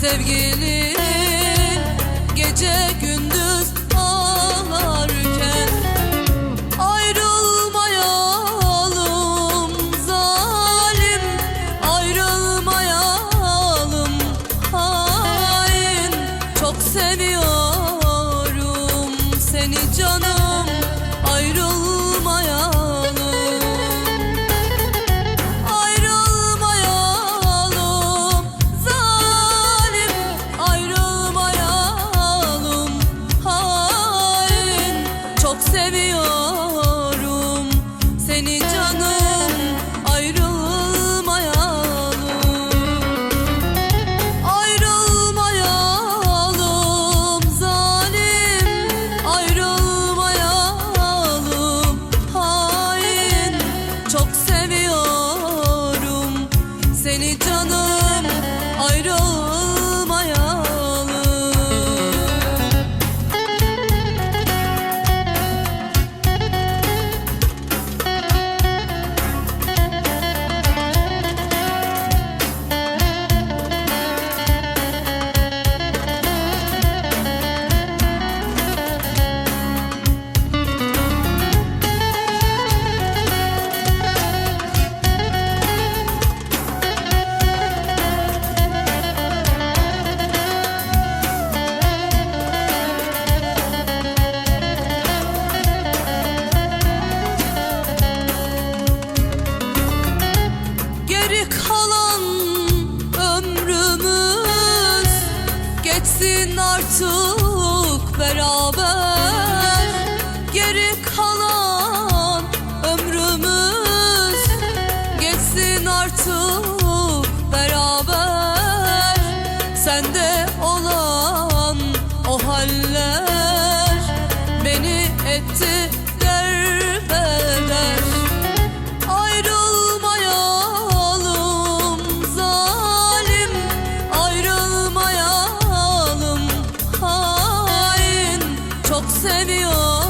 sevgilim. Gece gündüz ağlarken Ayrılmayalım zalim Ayrılmayalım hain. Çok seviyorum seni canım Çok gitsin artık beraber Geri kalan ömrümüz geçsin artık beraber. Sende olan o haller beni etti. çok seviyor.